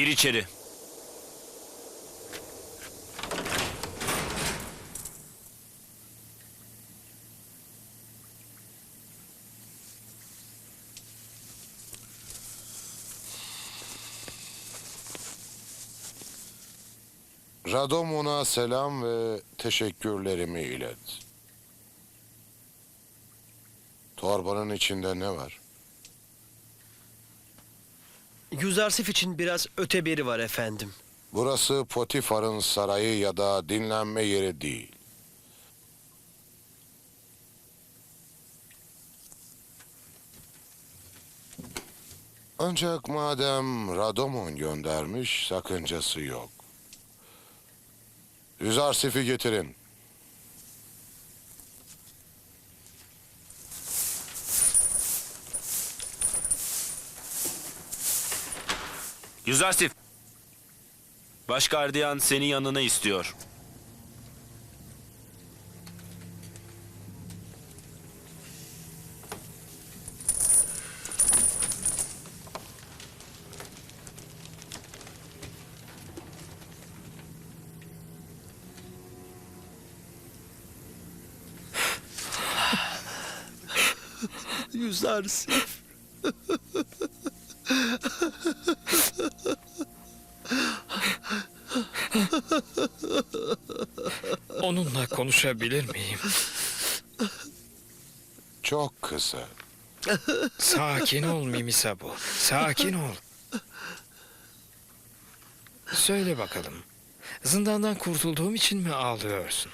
Gir içeri. Radomun'a selam ve teşekkürlerimi ilet. Torbanın içinde ne var? Yüzarsif için biraz öteberi var efendim. Burası Potifar'ın sarayı ya da dinlenme yeri değil. Ancak madem Radomon göndermiş, sakıncası yok. Yüzarsif'i getirin. Yüzarsif. Baş gardiyan seni yanına istiyor. Yüzarsif. Onunla konuşabilir miyim? Çok kısa. Sakin ol Mimisabu. Sakin ol. Söyle bakalım. Zindandan kurtulduğum için mi ağlıyorsun?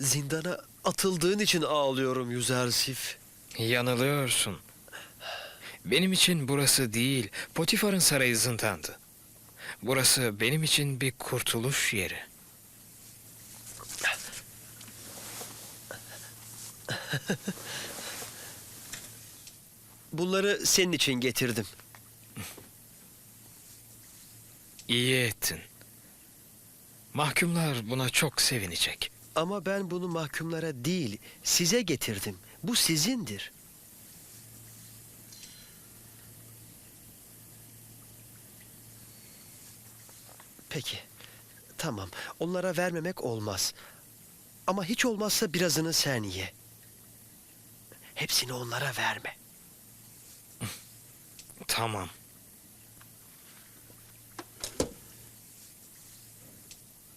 Zindana atıldığın için ağlıyorum Yüzarsif. Yanılıyorsun. Benim için burası değil, Potifar'ın sarayı zindandı. Burası benim için bir kurtuluş yeri. Bunları senin için getirdim. İyi ettin. Mahkumlar buna çok sevinecek. Ama ben bunu mahkumlara değil, size getirdim. Bu sizindir. Peki. Tamam. Onlara vermemek olmaz. Ama hiç olmazsa birazını sen ye. Hepsini onlara verme. Tamam.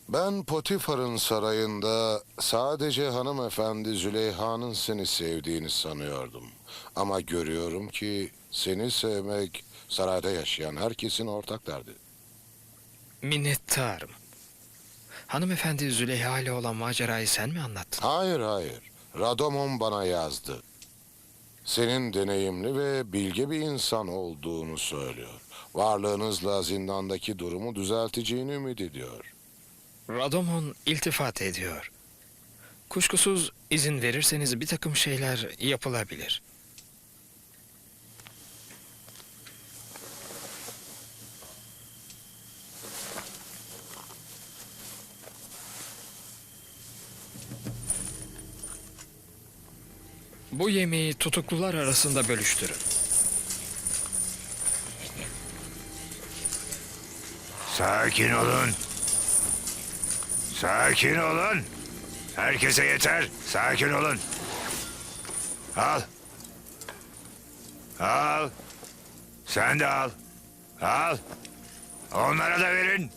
Ben Potifar'ın sarayında sadece hanımefendi Züleyha'nın seni sevdiğini sanıyordum. Ama görüyorum ki seni sevmek sarayda yaşayan herkesin ortak derdi. Minnettarım. Hanımefendi Züleyha ile olan macerayı sen mi anlattın? Hayır hayır. Radomon bana yazdı. Senin deneyimli ve bilge bir insan olduğunu söylüyor. Varlığınızla zindandaki durumu düzelteceğini ümit ediyor. Radomon iltifat ediyor. Kuşkusuz izin verirseniz bir takım şeyler yapılabilir. Bu yemeği tutuklular arasında bölüştürün. Sakin olun. Sakin olun. Herkese yeter. Sakin olun. Al. Al. Sen de al. Al. Onlara da verin.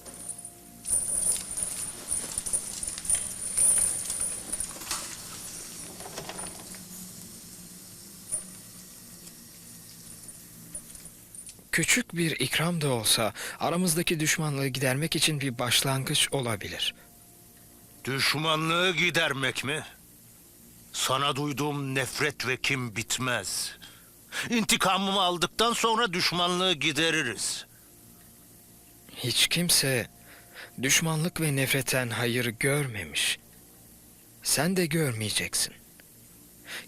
Küçük bir ikram da olsa aramızdaki düşmanlığı gidermek için bir başlangıç olabilir. Düşmanlığı gidermek mi? Sana duyduğum nefret ve kin bitmez. İntikamımı aldıktan sonra düşmanlığı gideririz. Hiç kimse düşmanlık ve nefretten hayır görmemiş. Sen de görmeyeceksin.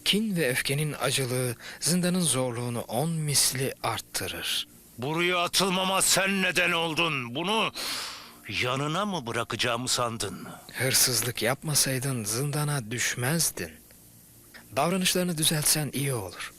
Kin ve öfkenin acılığı zindanın zorluğunu on misli arttırır. Buraya atılmama sen neden oldun. Bunu yanına mı bırakacağımı sandın? Hırsızlık yapmasaydın zindana düşmezdin. Davranışlarını düzeltsen iyi olur.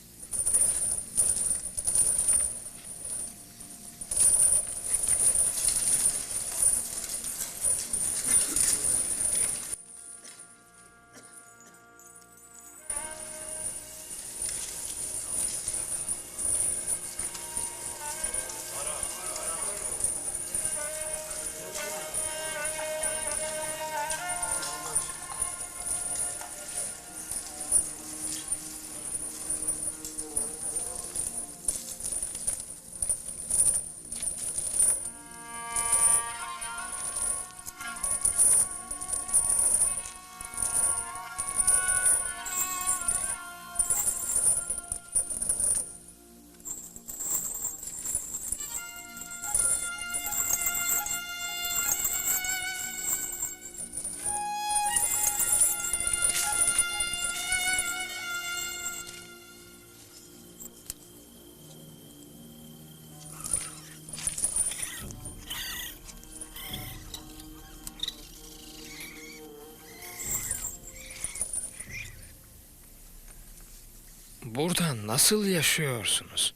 Burada nasıl yaşıyorsunuz?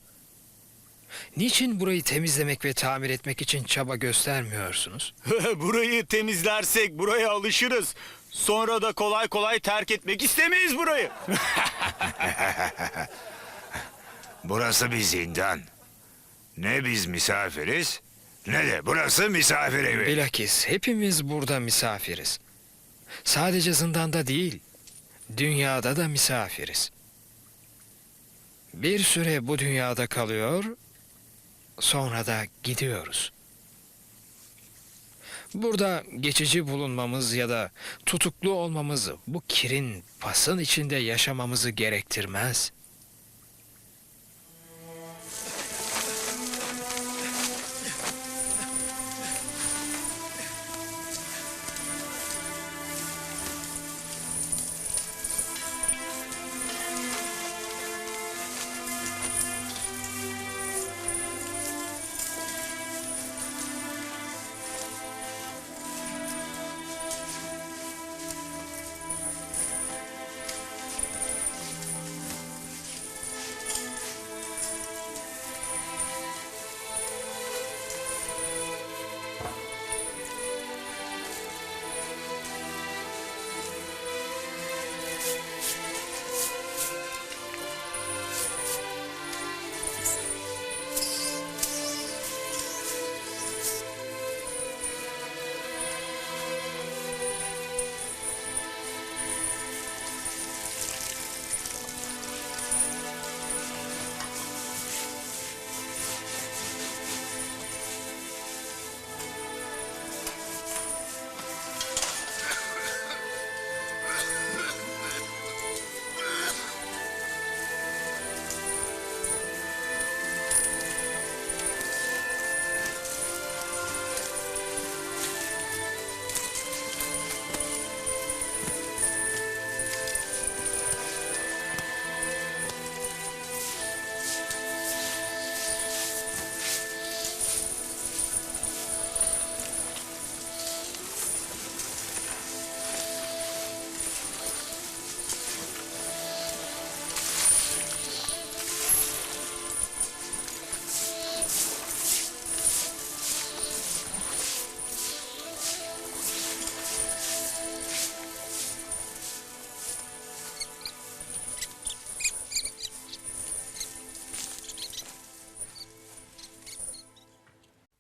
Niçin burayı temizlemek ve tamir etmek için çaba göstermiyorsunuz? burayı temizlersek buraya alışırız. Sonra da kolay kolay terk etmek istemeyiz burayı. Burası bir zindan. Ne biz misafiriz ne de burası misafir evi. Bilakis hepimiz burada misafiriz. Sadece zindanda değil, dünyada da misafiriz. Bir süre bu dünyada kalıyor, sonra da gidiyoruz. Burada geçici bulunmamız ya da tutuklu olmamız bu kirin, pasın içinde yaşamamızı gerektirmez.